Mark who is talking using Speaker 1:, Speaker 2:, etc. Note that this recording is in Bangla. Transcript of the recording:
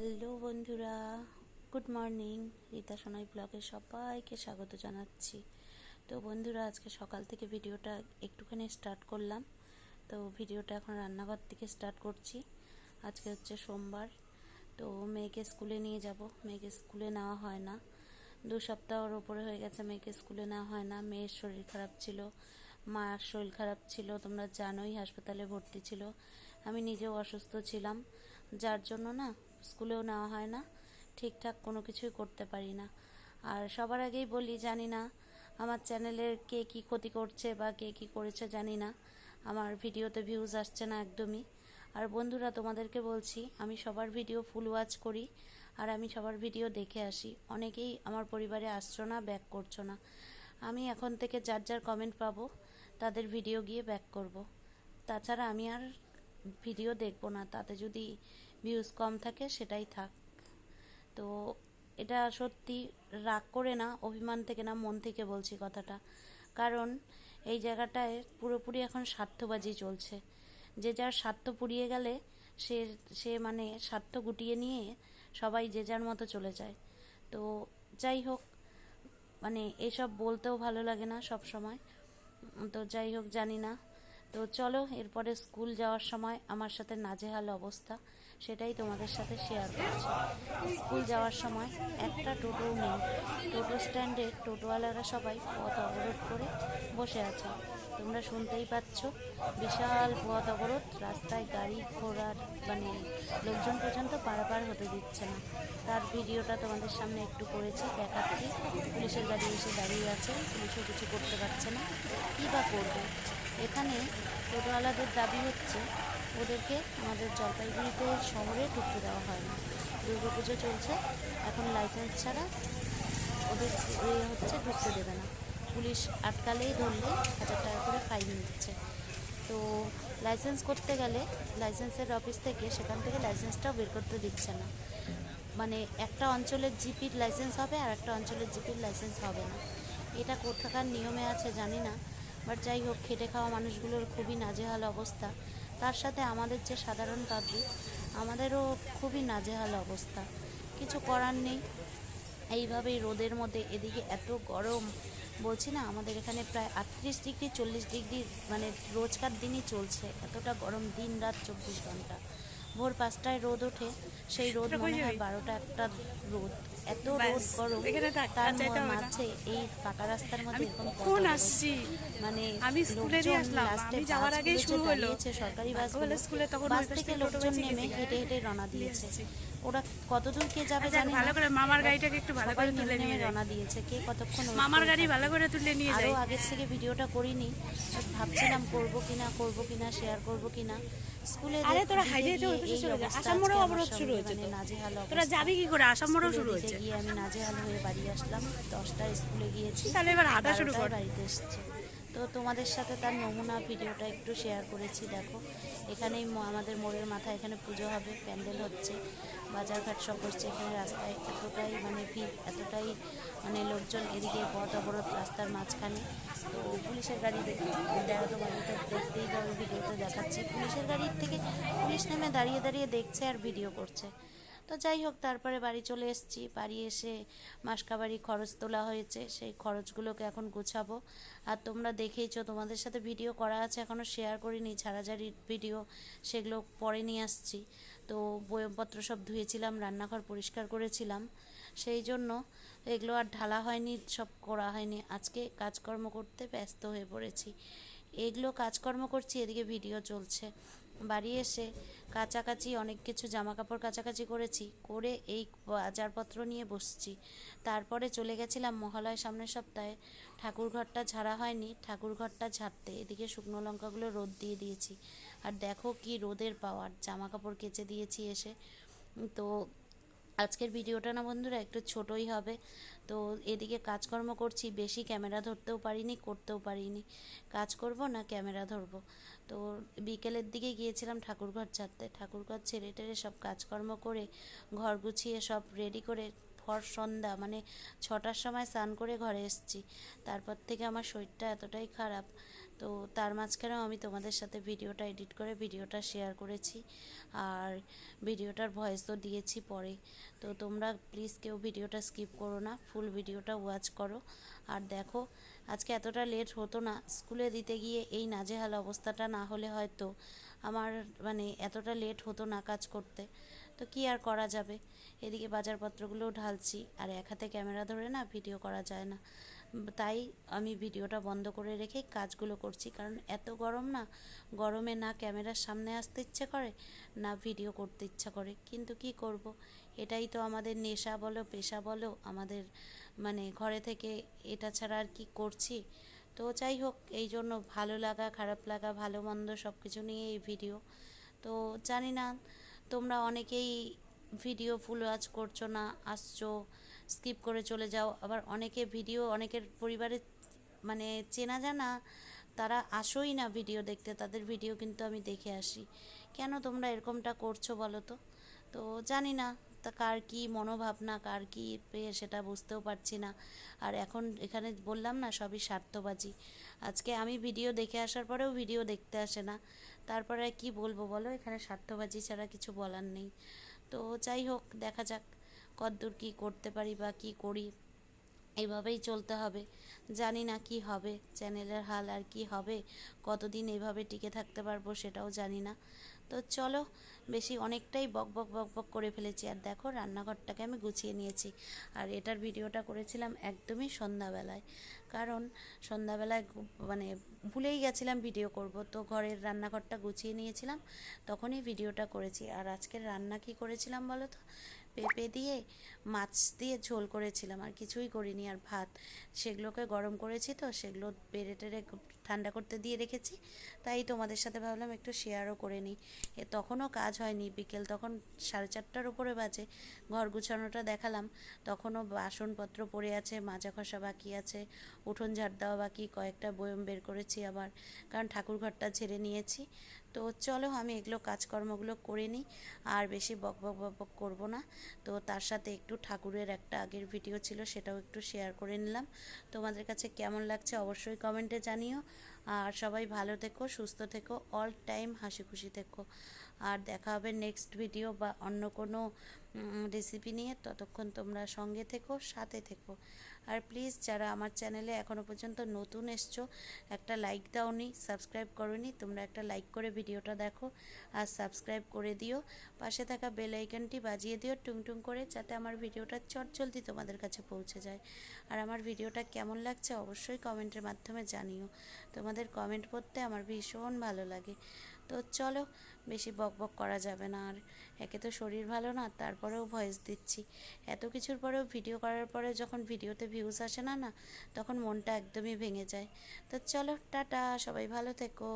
Speaker 1: হ্যালো বন্ধুরা, গুড মর্নিং। রীতা সোনাই ব্লগে সবাইকে স্বাগত জানাচ্ছি। তো বন্ধুরা, আজকে সকাল থেকে ভিডিওটা একটুখানি স্টার্ট করলাম। তো ভিডিওটা এখন রান্নাঘর থেকে স্টার্ট করছি। আজকে হচ্ছে সোমবার। তো মেয়েকে স্কুলে নিয়ে যাব। মেয়েকে স্কুলে নেওয়া হয় না। দু সপ্তাহর ওপরে হয়ে গেছে মেয়েকে স্কুলে নেওয়া হয় না। মেয়ের শরীর খারাপ ছিল, মার শরীর খারাপ ছিল, তোমরা জানোই, হাসপাতালে ভর্তি ছিল। আমি নিজেও অসুস্থ ছিলাম। যার জন্য না স্কুলেও নেওয়া হয় না, ঠিকঠাক কোনো কিছুই করতে পারি না। আর সবার আগেই বলি, জানি না আমার চ্যানেলের কে কী ক্ষতি করছে বা কে কী করেছে, জানি না। আমার ভিডিওতে ভিউজ আসছে না একদমই। আর বন্ধুরা, তোমাদেরকে বলছি, আমি সবার ভিডিও ফুল ওয়াচ করি আর আমি সবার ভিডিও দেখে আসি। অনেকেই আমার পরিবারে আসছো না ব্যাক করছ না। আমি এখন থেকে যার যার কমেন্ট পাবো, তাদের ভিডিও গিয়ে ব্যাক করব। তাছাড়া আমি আর ভিডিও দেখব না। তাতে যদি ভিউজ কম থাকে, সেটাই থাক। তো এটা সত্যি রাগ করে না, অভিমান থেকে না, মন থেকে বলছি কথাটা। কারণ এই জায়গাটায় পুরোপুরি এখন স্বার্থবাজি চলছে। যে যার স্বার্থ পুড়িয়ে গেলে সে সে মানে স্বার্থ গুটিয়ে নিয়ে সবাই যে যার মতো চলে যায়। তো যাই হোক মানে এসব বলতেও ভালো লাগে না সব সময়। তো যাই হোক, জানি না। তো চলো, এরপরে স্কুল যাওয়ার সময় আমার সাথে নাজেহাল অবস্থা। সেটাই তোমাদের সাথে শেয়ার করছি। স্কুল যাওয়ার সময় একটা টোটোও নেই। টোটো স্ট্যান্ডে টোটোওয়ালারা সবাই পথ অবরোধ করে বসে আছে। তোমরা শুনতেই পাচ্ছ, বিশাল পথ অবরোধ। রাস্তায় গাড়ি ঘোড়ার মানে লোকজন পর্যন্ত পারাপার হতে দিচ্ছে না। তার ভিডিওটা তোমাদের সামনে একটু করেছি, দেখাচ্ছি। পুলিশের গাড়ি এসে দাঁড়িয়ে আছে, পুলিশও কিছু করতে পারছে না। কী বা করবে? এখানে টোটোওয়ালাদের দাবি হচ্ছে ওদেরকে আমাদের জলপাইগুড়িতে শহরে ঢুকতে দেওয়া হয়। না দুর্গাপুজো চলছে, এখন লাইসেন্স ছাড়া ওদের হচ্ছে ঢুকতে দেবে না। পুলিশ আটকালেই ধরলে হাজার টাকা করে ফাইন নিচ্ছে তো লাইসেন্স করতে গেলে লাইসেন্সের অফিস থেকে সেখান থেকে লাইসেন্সটাও বের করতে দিচ্ছে না। মানে একটা অঞ্চলের জিপির লাইসেন্স হবে আর একটা অঞ্চলের জিপির লাইসেন্স হবে না। এটা কোথাকার নিয়মে আছে জানি না বাট যাই হোক, খেটে খাওয়া মানুষগুলোর খুবই নাজেহাল অবস্থা। তার সাথে আমাদের যে সাধারণ পাবলিক আমাদেরও খুবই নাজেহাল অবস্থা। কিছু করার নেই। এইভাবেই রোদের মধ্যে এদিকে এত গরম। বলছি না আমাদের এখানে প্রায় আটত্রিশ ডিগ্রি চল্লিশ ডিগ্রি মানে রোজকার দিনই চলছে। এতটা গরম দিন রাত চব্বিশ ঘণ্টা। ভোর পাঁচটায় রোদ ওঠে। সেই রোদ মনে হয় বারোটা একটা রোদ। এত রোদ গরম তার মাঝে এই পাকা রাস্তার মধ্যে এরকম পথ
Speaker 2: আসছি?
Speaker 1: মানে
Speaker 2: আমি আসলাম। আমি যাওয়ার আগেই শুরু হলো।
Speaker 1: সরকারি বাস
Speaker 2: স্কুলে তখন
Speaker 1: বাস থেকে লোকজন নেমে হেঁটে হেঁটে রওনা দিয়েছে। ওরা কতদূর কে যাবে জানি
Speaker 2: ভালো করে মামার গাড়িটাকে একটু ভালো করে তুলে নিয়ে
Speaker 1: রওনা দিয়েছে। কে কতক্ষণ
Speaker 2: মামার গাড়ি ভালো করে তুলে নিয়ে
Speaker 1: আরও আগের থেকে ভিডিওটা করিনি। ভাবছিলাম করব কিনা করব কিনা শেয়ার করব কিনা। স্কুলে
Speaker 2: আরে তোরা
Speaker 1: এই
Speaker 2: চলে যা।
Speaker 1: অবস্থা
Speaker 2: আসাম মোড়েও অবরোধ শুরু হয়েছে
Speaker 1: মানে
Speaker 2: তো। তোরা। যাবি কি করে? আসাম মোড়েও শুরু
Speaker 1: দিতে
Speaker 2: হয়েছে
Speaker 1: গিয়ে আমি নাজেহাল হয়ে বাড়ি আসলাম। দশটায় স্কুলে গিয়েছি।
Speaker 2: তাহলে এবার হাঁটা শুরু কর।
Speaker 1: বাড়িতে এসেছি। তো তোমাদের সাথে তার নমুনা ভিডিওটা একটু শেয়ার করেছি দেখো। এখানেই আমাদের মোড়ের মাথায় এখানে পুজো হবে প্যান্ডেল হচ্ছে বাজারঘাট সব বসছে এখানে রাস্তায় এতটাই মানে ভিড় এতটাই মানে লোকজন এদিকে পথ অবরোধ রাস্তার মাঝখানে। তো পুলিশের গাড়ি দেখে দেখা তোমাদের তো দেখতেই পাবে ভিডিওতে দেখাচ্ছি। পুলিশের গাড়ির থেকে পুলিশ নেমে দাঁড়িয়ে দাঁড়িয়ে দেখছে আর ভিডিও করছে। তো যাই হোক, তারপরে বাড়ি চলে এসেছি। বাড়ি এসে মাসকাবাড়ি খরচ তোলা হয়েছে, সেই খরচগুলোকে এখন গুছাবো। আর তোমরা দেখেইছো, তোমাদের সাথে ভিডিও করা আছে এখনও শেয়ার করিনি, ঝাড়াঝাড়ির ভিডিও, সেগুলো পরে নিয়ে আসছি। তো বয়মপত্র সব ধুয়েছিলাম, রান্নাঘর পরিষ্কার করেছিলাম। সেই জন্য এগুলো আর ঢালা হয়নি, সব করা হয়নি। আজকে কাজকর্ম করতে ব্যস্ত হয়ে পড়েছি। এগুলো কাজকর্ম করছি, এদিকে ভিডিও চলছে। বাড়ি এসে কাছাকাছি অনেক কিছু জামা কাপড় কাছাকাছি করেছি, করে এই বাজারপত্র নিয়ে বসছি। তারপরে চলে গেছিলাম মহালয় সামনের সপ্তাহে। ঠাকুরঘরটা ঝাড়া হয়নি ঠাকুরঘরটা ঝাড়তে এদিকে শুকনো লঙ্কাগুলো রোদ দিয়ে দিয়েছি। আর দেখো কি রোদের পাওয়ার জামা কাপড় কেচে দিয়েছি এসে। তো আজকের ভিডিওটা না বন্ধুরা একটু ছোটই হবে। তো এদিকে কাজকর্ম করছি, বেশি ক্যামেরা ধরতেও পারিনি, করতেও পারিনি। কাজ করব না, ক্যামেরা ধরবো। তো বিকেলের দিকে গিয়েছিলাম ঠাকুরঘর ছাড়তে। ঠাকুরঘর ছেড়ে টেরে সব কাজকর্ম করে, ঘর গুছিয়ে সব রেডি করে ভর সন্ধ্যা মানে ছটার সময় স্নান করে ঘরে এসেছি। তারপর থেকে আমার শরীরটা এতটাই খারাপ, তো তার মাঝখানেও আমি তোমাদের সাথে ভিডিওটা এডিট করে ভিডিওটা শেয়ার করেছি আর ভিডিওটার ভয়েস তো দিয়েছি পরে। তো তোমরা প্লিজ কেউ ভিডিওটা স্কিপ করো না ফুল ভিডিওটা ওয়াচ করো। আর দেখো, আজকে এতটা লেট হতো না, স্কুলে দিতে গিয়ে এই নাজেহাল অবস্থাটা না হলে হয়তো আমার মানে এতটা লেট হতো না কাজ করতে। তো কি আর করা যাবে? এদিকে বাজারপত্রগুলোও ঢালছি। আর এক হাতে ক্যামেরা ধরে না ভিডিও করা যায় না। তাই আমি ভিডিওটা বন্ধ করে রেখে কাজগুলো করছি। কারণ এত গরম না, গরমে না ক্যামেরার সামনে আসতে ইচ্ছে করে, না ভিডিও করতে ইচ্ছা করে। কিন্তু কি করব? এটাই তো আমাদের নেশা বলো, পেশা বলো, আমাদের মানে ঘরে থেকে এটা ছাড়া আর কি করছি? তো যাই হোক, এই জন্য ভালো লাগা, খারাপ লাগা, ভালো মন্দ সব কিছু নিয়ে এই ভিডিও। তো জানি না তোমরা অনেকেই ভিডিও ফুল ওয়াচ করছ না, আসছো স্কিপ করে চলে যাও, আবার অনেকে ভিডিও অনেকের পরিবারে মানে চেনা জানা তারা আসোই না ভিডিও দেখতে, তাদের ভিডিও কিন্তু আমি দেখে আসি। কেন তোমরা এরকমটা করছ বলো তো? তো জানি না, তা কার কী মনোভাবনা, কার কী পেয়ে সেটা বুঝতেও পারছি না। আর এখন এখানে বললাম না, সবই স্বার্থবাজি। আজকে আমি ভিডিও দেখে আসার পরেও ভিডিও দেখতে আসে না। তারপরে কি বলব বলো? এখানে স্বার্থবাজি ছাড়া কিছু বলার নেই। তো যাই হোক, দেখা যাক কতদূর কী করতে পারি বা কী করি। এইভাবেই চলতে হবে। জানি না কি হবে, চ্যানেলের হাল আর কি হবে, কতদিন এভাবে টিকে থাকতে পারব সেটাও জানি না। তো চলো, বেশি অনেকটাই বক বক বক বক করে ফেলেছি। আর দেখো, রান্নাঘরটাকে আমি গুছিয়ে নিয়েছি। আর এটার ভিডিওটা করেছিলাম একদমই সন্ধ্যাবেলায়। কারণ সন্ধ্যাবেলায় মানে ভুলেই গেছিলাম ভিডিও করব। তো ঘরের রান্নাঘরটা গুছিয়ে নিয়েছিলাম, তখনই ভিডিওটা করেছি। আর আজকের রান্না কি করেছিলাম বলো তো? পেঁপে দিয়ে, মাছ দিয়ে ঝোল করেছিলাম আর কিছুই করিনি আর ভাত। সেগুলোকে গরম করেছি তো, সেগুলো বেড়ে টেড়ে ঠান্ডা করতে দিয়ে রেখেছি। তাই তোমাদের সাথে ভাবলাম একটু শেয়ারও করে নিই। এ তখনও কাজ হয়নি, বিকেল তখন সাড়ে চারটার উপরে বাজে। ঘর গুছানোটা দেখালাম, তখনও বাসনপত্র পড়ে আছে, মাজা ঘষা বাকি আছে, উঠোন ঝাড় দেওয়া বাকি, কয়েকটা বয়ম বের করেছি আবার, কারণ ঠাকুর ঘরটা ঝেড়ে নিয়েছি। তো চলো আমি এগুলো কাজকর্মগুলো করে নিই, আর বেশি বক বক বক করব না। তো তার সাথে একটু ঠাকুরের একটা আগের ভিডিও ছিল, সেটাও একটু শেয়ার করে নিলাম। তোমাদের কাছে কেমন লাগছে অবশ্যই কমেন্টে জানিও। আর সবাই ভালো থেকো, সুস্থ থেকো অল টাইম হাসি খুশি থেকো। আর দেখা হবে নেক্সট ভিডিও বা অন্য কোনো রেসিপি নিয়ে। ততক্ষণ তোমরা সঙ্গে থেকো, সাথে থেকো। আর প্লিজ যারা আমার চ্যানেলে এখনও পর্যন্ত নতুন এসছো, একটা লাইক দাওনি সাবস্ক্রাইব করোনি, তোমরা একটা লাইক করে ভিডিওটা দেখো আর সাবস্ক্রাইব করে দিও। পাশে থাকা বেল আইকনটি বাজিয়ে দিও, টুং টুং করে, যাতে আমার ভিডিওটা চটজলদি তোমাদের কাছে পৌঁছে যায়। আর আমার ভিডিওটা কেমন লাগছে অবশ্যই কমেন্টের মাধ্যমে জানিও। তোমাদের কমেন্ট পড়তে আমার ভীষণ ভালো লাগে। তো চলো, বেশি বক বক করা যাবে না আর। একে তো শরীর ভালো না, তারপরেও ভয়েস দিচ্ছি। এত কিছুর পরেও ভিডিও করার পরে যখন ভিডিওতে ভিউজ আসে না না, তখন মনটা একদমই ভেঙে যায়। তো চলো, টাটা, সবাই ভালো থেকো।